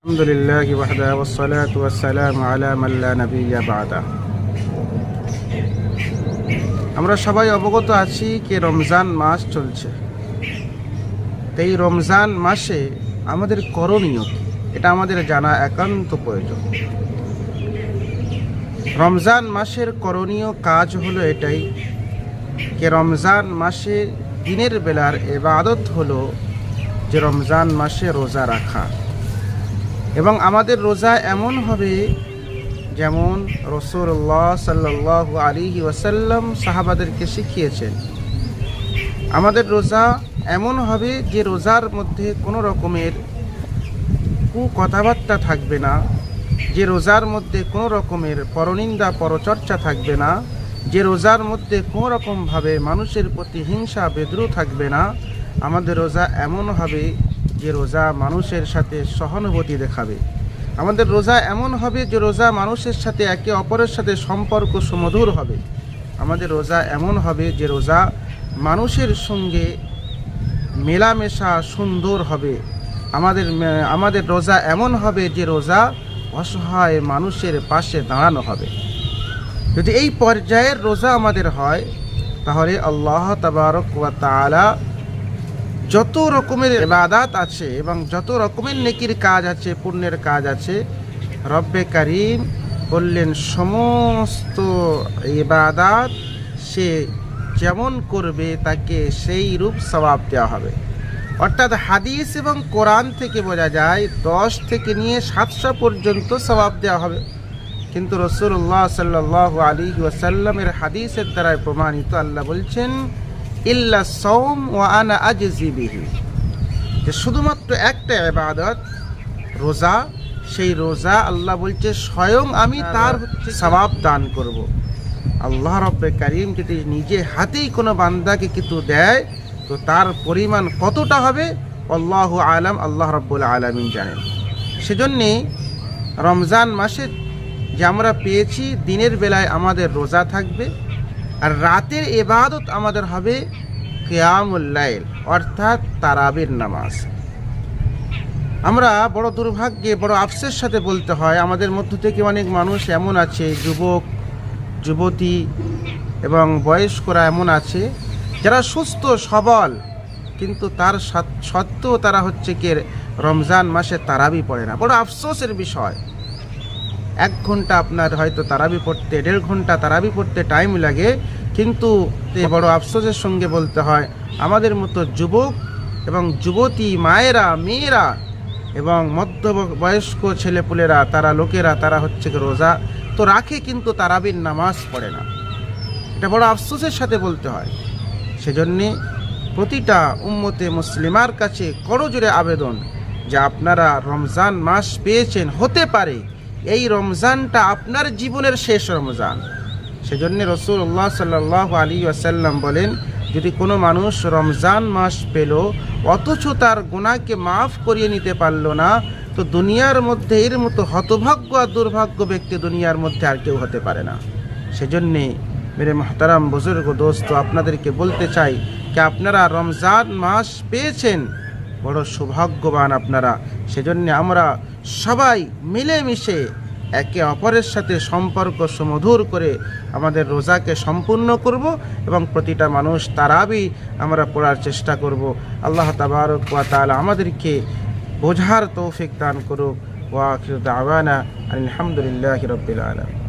الحمد لله وحده والصلاة والسلام على من لا نبي بعده আমরা সবাই অবগত আছি যে রমজান মাস চলছে তো এই রমজান মাসে আমাদের করণীয় কি? এটা আমাদের জানা একান্ত প্রয়োজন রমজান মাসের করণীয় কাজ হলো এটাই যে রমজান মাসে দিনের বেলার এবাদত হলো যে রমজান মাসে রোজা রাখা এবং আমাদের রোজা এমন হবে যেমন রসুল্লাহ সাল্লাহ আলী ওয়াসাল্লাম সাহাবাদেরকে শিখিয়েছেন। আমাদের রোজা এমন হবে যে রোজার মধ্যে কোনো রকমের কু কথাবার্তা থাকবে না, যে রোজার মধ্যে কোনো রকমের পরনিন্দা, পরচর্চা থাকবে না, যে রোজার মধ্যে কোনো রকমভাবে মানুষের প্রতি হিংসা, বেদ্রু থাকবে না। আমাদের রোজা এমন হবে যে রোজা মানুষের সাথে সহানুভূতি দেখাবে। আমাদের রোজা এমন হবে যে রোজা মানুষের সাথে একে অপরের সাথে সম্পর্ক সুমধুর হবে। আমাদের রোজা এমন হবে যে রোজা মানুষের সঙ্গে মেলামেশা সুন্দর হবে। আমাদের আমাদের রোজা এমন হবে যে রোজা অসহায় মানুষের পাশে দাঁড়ানো হবে। যদি এই পর্যায়ের রোজা আমাদের হয়, তাহলে আল্লাহ তাবারক ওয়া তাআলা যত রকমের ইবাদাত আছে এবং যত রকমের নেকির কাজ আছে, পুণ্যের কাজ আছে, রব্বে কারিম বললেন, সমস্ত ইবাদাত সে যেমন করবে, তাকে সেই রূপ সবাব দেওয়া হবে। অর্থাৎ হাদিস এবং কোরআন থেকে বোঝা যায়, দশ থেকে নিয়ে সাতশো পর্যন্ত স্বভাব দেওয়া হবে। কিন্তু রসুল্লাহ সাল্লাহ আলী ওয়াসাল্লামের হাদিসের দ্বারাই প্রমাণিত, আল্লাহ বলছেন ইল্লা সৌম ও আনা আজিবিহি যে শুধুমাত্র একটা এবাদত রোজা, সেই রোজা আল্লাহ বলছে, স্বয়ং আমি তার সবাব দান করব। আল্লাহ রব্বে কারিম যদি নিজে হাতেই কোনো বান্দাকে কিন্তু দেয়, তো তার পরিমাণ কতটা হবে? আল্লাহ আলাম, আল্লাহ রব্বুল আলমিন জানেন। সেজন্যে রমজান মাসে যে আমরা পেয়েছি, দিনের বেলায় আমাদের রোজা থাকবে। আর রাতের এবাদত আমাদের হবে কেয়ামুল্লাইল অর্থাৎ তারাবির নামাজ। আমরা বড় দুর্ভাগ্যে, বড় আফসের সাথে বলতে হয়, আমাদের মধ্য থেকে অনেক মানুষ এমন আছে, যুবক, যুবতী এবং বয়স্করা এমন আছে, যারা সুস্থ, সবল, কিন্তু তার সত্ত্বেও তারা হচ্ছে কি, রমজান মাসে তারাবি পড়ে না। বড় আফসোসের বিষয়। এক ঘণ্টা আপনার হয়তো তারাবি পড়তে, দেড় ঘণ্টা তারাবি পড়তে টাইম লাগে, কিন্তু বড় আফসোসের সঙ্গে বলতে হয়, আমাদের মতো যুবক এবং যুবতী মায়েরা, মেয়েরা এবং মধ্য বয়স্ক ছেলেপুলেরা, তারা লোকেরা, তারা হচ্ছে রোজা তো রাখে, কিন্তু তারাবির নামাজ পড়ে না। এটা বড় আফসোসের সাথে বলতে হয়। সেজন্যে প্রতিটা উম্মতে মুসলিমার কাছে করজোরে আবেদন যে আপনারা রমজান মাস পেয়েছেন, হতে পারে এই রমজানটা আপনার জীবনের শেষ রমজান। সেজন্য রসুল্লাহ সাল্লাহ আলী আসাল্লাম বলেন, যদি কোনো মানুষ রমজান মাস পেল, অথচ তার গুণাকে মাফ করিয়ে নিতে পারল না, তো দুনিয়ার মধ্যে এর মতো হতভাগ্য আর দুর্ভাগ্য ব্যক্তি দুনিয়ার মধ্যে আর কেউ হতে পারে না। সেজন্যে মেরে মহতারাম বুজুর্গ দোস্ত, আপনাদেরকে বলতে চাই যে আপনারা রমজান মাস পেয়েছেন? বড় সৌভাগ্যবান আপনারা। সেজন্য আমরা সবাই মিলেমিশে একে অপরের সাথে সম্পর্ক সুমধুর করে আমাদের রোজাকে সম্পূর্ণ করব এবং প্রতিটা মানুষ তারাবি আমরা পড়ার চেষ্টা করব। আল্লাহ তাবারক ওয়া তাআলা আমাদেরকে বোঝার তৌফিক দান করুক। ওয়া আখির দাওয়ানা আলহামদুলিল্লাহি রাব্বিল আলামিন।